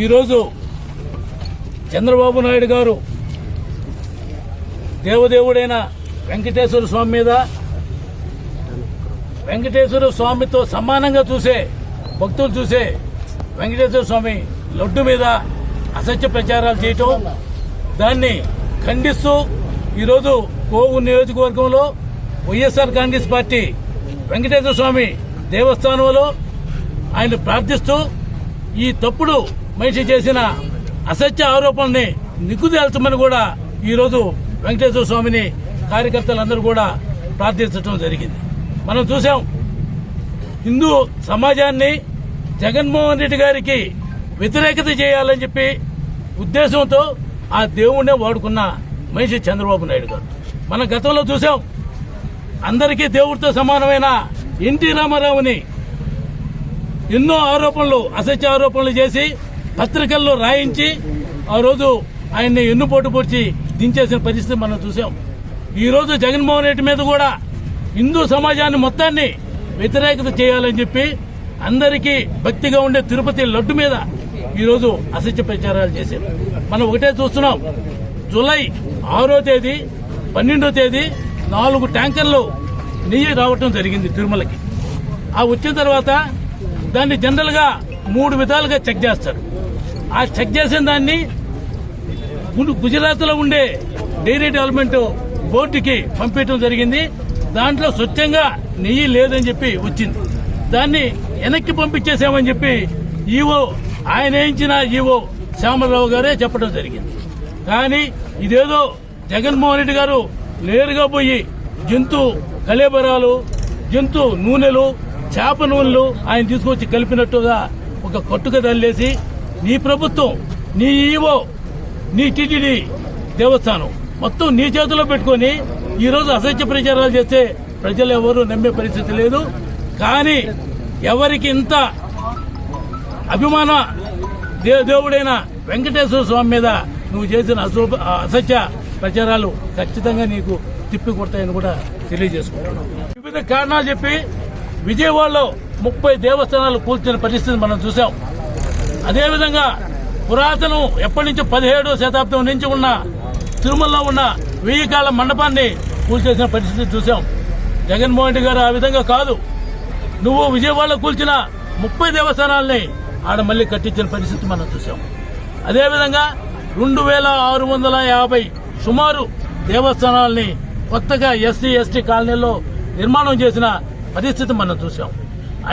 ఈరోజు చంద్రబాబు నాయుడు గారు దేవదేవుడైన వెంకటేశ్వర స్వామి మీద వెంకటేశ్వర స్వామితో సమానంగా చూసే భక్తులు చూసే వెంకటేశ్వర స్వామి లడ్డు మీద అసత్య ప్రచారాలు చేయటం దాన్ని ఖండిస్తూ ఈరోజు కోవు నియోజకవర్గంలో వైఎస్ఆర్ కాంగ్రెస్ పార్టీ వెంకటేశ్వర స్వామి దేవస్థానంలో ఆయన ప్రార్థిస్తూ ఈ తప్పుడు మనిషి చేసిన అసత్య ఆరోపణల్ని నిగ్గుదేల్చమని కూడా ఈరోజు వెంకటేశ్వర స్వామిని కార్యకర్తలందరూ కూడా ప్రార్థించడం జరిగింది. మనం చూసాం హిందూ సమాజాన్ని జగన్మోహన్ రెడ్డి గారికి వ్యతిరేకత చేయాలని చెప్పి ఉద్దేశంతో ఆ దేవుణ్ణే వాడుకున్న మనిషి చంద్రబాబు నాయుడు గారు. మనం గతంలో చూసాం అందరికీ దేవుడితో సమానమైన ఎన్టీ రామారావుని ఎన్నో ఆరోపణలు అసత్య ఆరోపణలు చేసి పత్రికల్లో రాయించి ఆ రోజు ఆయన్ని ఎన్నుపోటు పొడిచి దించేసిన పరిస్థితి మనం చూసాం. ఈరోజు జగన్మోహన్ రెడ్డి మీద కూడా హిందూ సమాజాన్ని మొత్తాన్ని వ్యతిరేకత చేయాలని చెప్పి అందరికీ భక్తిగా ఉండే తిరుపతి లడ్డు మీద ఈరోజు అసత్య ప్రచారాలు చేశారు. మనం ఒకటే చూస్తున్నాం. జూలై ఆరో తేదీ పన్నెండో తేదీ నాలుగు ట్యాంకర్లు నెయ్యి రావటం జరిగింది తిరుమలకి. ఆ వచ్చిన తర్వాత దాన్ని జనరల్గా మూడు విధాలుగా చెక్ చేస్తారు. ఆ చెక్ చేసిన దాన్ని గుజరాత్లో ఉండే డైరీ డెవలప్మెంట్ బోర్డుకి పంపించడం జరిగింది. దాంట్లో స్వచ్ఛంగా నెయ్యి లేదని చెప్పి వచ్చింది. దాన్ని వెనక్కి పంపించేసామని చెప్పి ఈవో ఆయన వేయించిన ఈవో శ్యామలరావు గారే చెప్పడం జరిగింది. కానీ ఇదేదో జగన్మోహన్ రెడ్డి గారు నేరుగా పోయి జంతు కలేబరాలు జంతు నూనెలు చేప నూనెలు ఆయన తీసుకొచ్చి కలిపినట్టుగా ఒక కట్టుక తల్లేసి నీ ప్రభుత్వం నీ ఈవో నీ టీటీడీ దేవస్థానం మొత్తం నీ చేతిలో పెట్టుకొని ఈరోజు అసత్య ప్రచారాలు చేస్తే ప్రజలు ఎవరు నమ్మే పరిస్థితి లేదు. కానీ ఎవరికి ఇంత అభిమాన దే- దేవుడైన వెంకటేశ్వర స్వామి మీద నువ్వు చేసిన అశుభ అసత్య ప్రచారాలు ఖచ్చితంగా నీకు తిప్పి కొడతాయని కూడా తెలియజేసుకుంటున్నాను వివిధ కారణాలు చెప్పి విజయవాడలో ముప్పై దేవస్థానాలు కూల్చిన పరిస్థితి మనం చూసాం అదేవిధంగా పురాతనం ఎప్పటి నుంచో పదిహేడో శతాబ్దం నుంచి ఉన్న తిరుమలలో ఉన్న వెయ్యి కాల మండపాన్ని కూల్చేసిన పరిస్థితి చూసాం జగన్మోహన్ రెడ్డి గారు ఆ విధంగా కాదు. నువ్వు విజయవాడలో కూల్చిన ముప్పై దేవస్థానాల్ని ఆడ మళ్ళీ కట్టించిన పరిస్థితి మనం చూసాం అదేవిధంగా రెండు వేల ఆరు వందల యాభై సుమారు దేవస్థానాల్ని కొత్తగా ఎస్సీ ఎస్టీ కాలనీలో నిర్మాణం చేసిన పరిస్థితి మనం చూసాం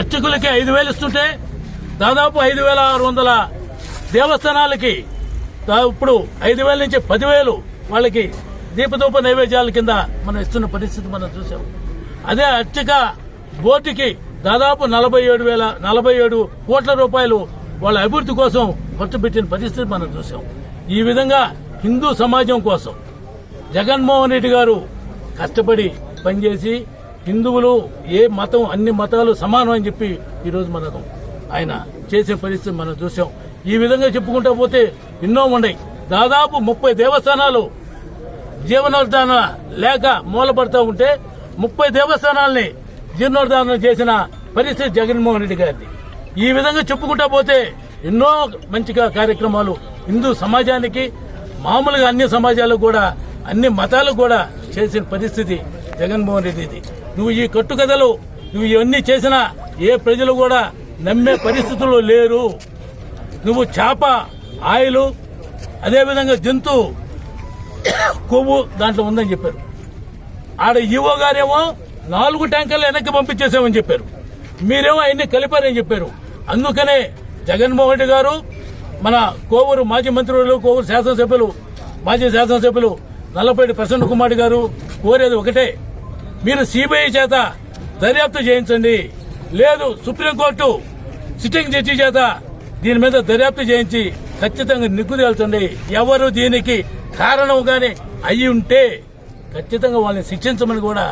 అర్చకులకి ఐదు వేలు ఇస్తుంటే దాదాపు ఐదు వేల ఆరు వందల దేవస్థానాలకి ఇప్పుడు ఐదు వేల నుంచి పదివేలు వాళ్ళకి దీపదూప నైవేద్యాల కింద మనం ఇస్తున్న పరిస్థితి మనం చూసాం అదే అర్చక బోర్డుకి దాదాపు నలభై ఏడు వేల నలభై ఏడు కోట్ల రూపాయలు వాళ్ళ అభివృద్ధి కోసం ఖర్చు పెట్టిన పరిస్థితి మనం చూసాం ఈ విధంగా హిందూ సమాజం కోసం జగన్మోహన్ రెడ్డి గారు కష్టపడి పనిచేసి హిందువులు ఏ మతం అన్ని మతాలు సమానం అని చెప్పి ఈరోజు మనం ఆయన చేసే పరిస్థితి మనం చూసాం. ఈ విధంగా చెప్పుకుంటా పోతే ఎన్నో ఉన్నాయి. దాదాపు ముప్పై దేవస్థానాలు జీవనోద్ధారణ లేక మూలపడతా ఉంటే ముప్పై దేవస్థానాల్ని జీర్ణోద్ధారణ చేసిన పరిస్థితి జగన్మోహన్ రెడ్డి గారిది. ఈ విధంగా చెప్పుకుంటా పోతే ఎన్నో మంచిగా కార్యక్రమాలు హిందూ సమాజానికి మామూలుగా అన్ని సమాజాలకు కూడా అన్ని మతాలకు కూడా చేసిన పరిస్థితి జగన్మోహన్ రెడ్డిది. నువ్వు ఈ కట్టుకథలు నువ్వు ఇవన్నీ చేసినా ఏ ప్రజలు కూడా నమ్మే పరిస్థితుల్లో లేరు. నువ్వు చేప ఆయిల్ అదేవిధంగా జంతు కొవ్వు దాంట్లో ఉందని చెప్పారు. ఆడ ఈవో గారేమో నాలుగు ట్యాంకర్లు వెనక్కి పంపించేసామని చెప్పారు. మీరేమో అవన్నీ కలిపారని చెప్పారు. అందుకనే జగన్మోహన్ రెడ్డి గారు మన కోవూరు మాజీ మంత్రులు కోవూరు శాసనసభ్యులు మాజీ శాసనసభ్యులు నల్లపేటి ప్రసన్న కుమార్ గారు కోరేది ఒకటే. మీరు సిబిఐ చేత దర్యాప్తు చేయించండి. లేదు సుప్రీంకోర్టు సిట్టింగ్ జడ్జి చేత దీని మీద దర్యాప్తు చేయించి ఖచ్చితంగా నిగ్గు తేల్చండి ఎవరు దీనికి కారణంగానే అయి ఉంటే ఖచ్చితంగా వాళ్ళని శిక్షించమని కూడా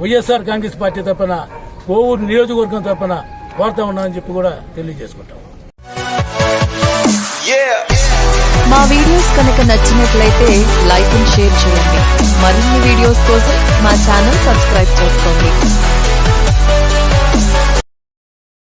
వైఎస్ఆర్ కాంగ్రెస్ పార్టీ తప్పన కోవూరు నియోజకవర్గం తప్పన కోరుతా ఉన్నామని చెప్పి కూడా తెలియజేసుకుంటాం. మా వీడియోస్ కనుక నచ్చినట్లయితే లైక్ అండ్ షేర్ చేయండి. మరిన్ని వీడియోస్ కోసం మా ఛానల్ సబ్స్క్రైబ్ చేసుకోండి.